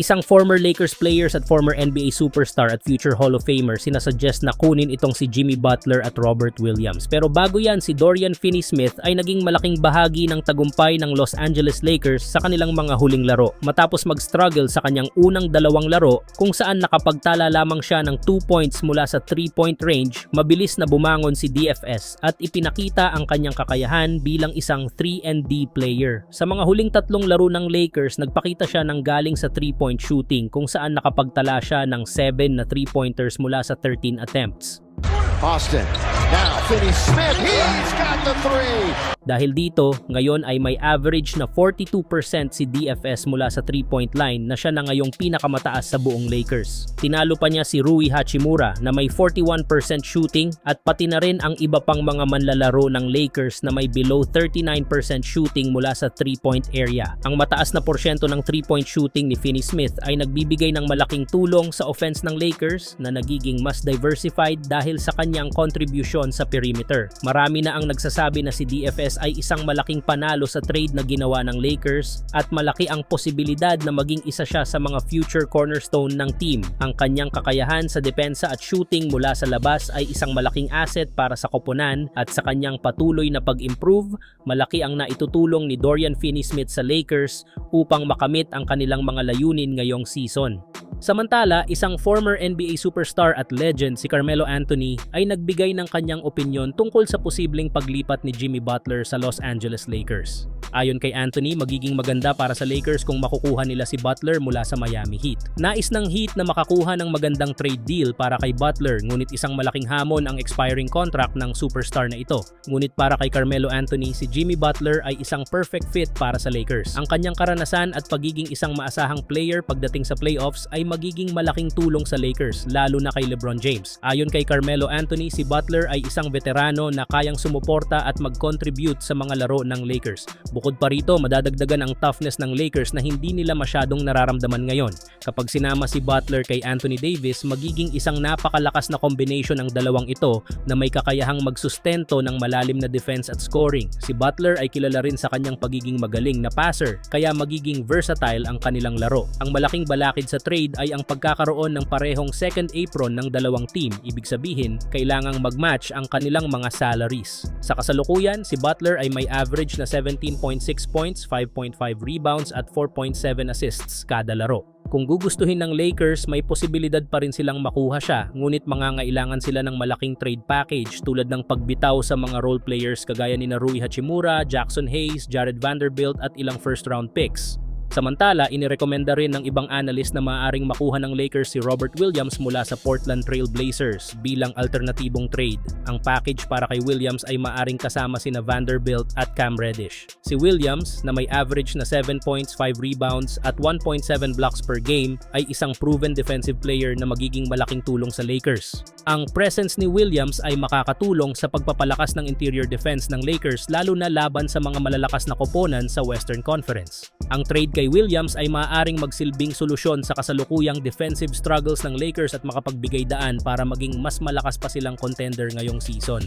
Isang former Lakers players at former NBA superstar at future Hall of Famer sinasuggest na kunin itong si Jimmy Butler at Robert Williams. Pero bago yan, si Dorian Finney-Smith ay naging malaking bahagi ng tagumpay ng Los Angeles Lakers sa kanilang mga huling laro. Matapos mag-struggle sa kanyang unang dalawang laro kung saan nakapagtala lamang siya ng 2 points mula sa 3-point range, mabilis na bumangon si DFS at ipinakita ang kanyang kakayahan bilang isang 3-and-D player. Sa mga huling tatlong laro ng Lakers, nagpakita siya ng galing sa 3-point shooting kung saan nakapagtala siya ng 7 na 3-pointers mula sa 13 attempts. Austin. Now Finney Smith. He's got the three. Dahil dito, ngayon ay may average na 42% si DFS mula sa 3-point line na siya na ngayong pinakamataas sa buong Lakers. Tinalo pa niya si Rui Hachimura na may 41% shooting at pati na rin ang iba pang mga manlalaro ng Lakers na may below 39% shooting mula sa 3-point area. Ang mataas na porsyento ng 3-point shooting ni Finney Smith ay nagbibigay ng malaking tulong sa offense ng Lakers na nagiging mas diversified dahil sa kanyang contribution sa perimeter. Marami na ang nagsasabi na si DFS ay isang malaking panalo sa trade na ginawa ng Lakers at malaki ang posibilidad na maging isa siya sa mga future cornerstone ng team. Ang kanyang kakayahan sa depensa at shooting mula sa labas ay isang malaking asset para sa koponan at sa kanyang patuloy na pag-improve, malaki ang naitutulong ni Dorian Finney-Smith sa Lakers upang makamit ang kanilang mga layunin ngayong season. Samantala, isang former NBA superstar at legend si Carmelo Anthony ay nagbigay ng kanyang opinyon tungkol sa posibleng paglipat ni Jimmy Butler sa Los Angeles Lakers. Ayon kay Anthony, magiging maganda para sa Lakers kung makukuha nila si Butler mula sa Miami Heat. Nais ng Heat na makakuha ng magandang trade deal para kay Butler ngunit isang malaking hamon ang expiring contract ng superstar na ito. Ngunit para kay Carmelo Anthony, si Jimmy Butler ay isang perfect fit para sa Lakers. Ang kanyang karanasan at pagiging isang maasahang player pagdating sa playoffs ay magiging malaking tulong sa Lakers, lalo na kay LeBron James. Ayon kay Carmelo Anthony, si Butler ay isang veterano na kayang sumuporta at mag-contribute sa mga laro ng Lakers. Bukod pa rito, madadagdagan ang toughness ng Lakers na hindi nila masyadong nararamdaman ngayon. Kapag sinama si Butler kay Anthony Davis, magiging isang napakalakas na combination ng dalawang ito na may kakayahang magsustento ng malalim na defense at scoring. Si Butler ay kilala rin sa kanyang pagiging magaling na passer, kaya magiging versatile ang kanilang laro. Ang malaking balakid sa trade ay ang pagkakaroon ng parehong second apron ng dalawang team. Ibig sabihin, kailangang mag-match ang kanilang mga salaries. Sa kasalukuyan, si Butler ay may average na 17.6 points, 5.5 rebounds at 4.7 assists kada laro. Kung gugustuhin ng Lakers, may posibilidad pa rin silang makuha siya, ngunit mangangailangan sila ng malaking trade package tulad ng pagbitaw sa mga role players kagaya ni Rui Hachimura, Jackson Hayes, Jared Vanderbilt at ilang first round picks. Samantala, inirekomenda rin ng ibang analyst na maaaring makuha ng Lakers si Robert Williams mula sa Portland Trail Blazers bilang alternatibong trade. Ang package para kay Williams ay maaaring kasama sina Vanderbilt at Cam Reddish. Si Williams, na may average na 7 points, 5 rebounds at 1.7 blocks per game, ay isang proven defensive player na magiging malaking tulong sa Lakers. Ang presence ni Williams ay makakatulong sa pagpapalakas ng interior defense ng Lakers lalo na laban sa mga malalakas na koponan sa Western Conference. Ang trade kay Williams ay maaaring magsilbing solusyon sa kasalukuyang defensive struggles ng Lakers at makapagbigay daan para maging mas malakas pa silang contender ngayong season.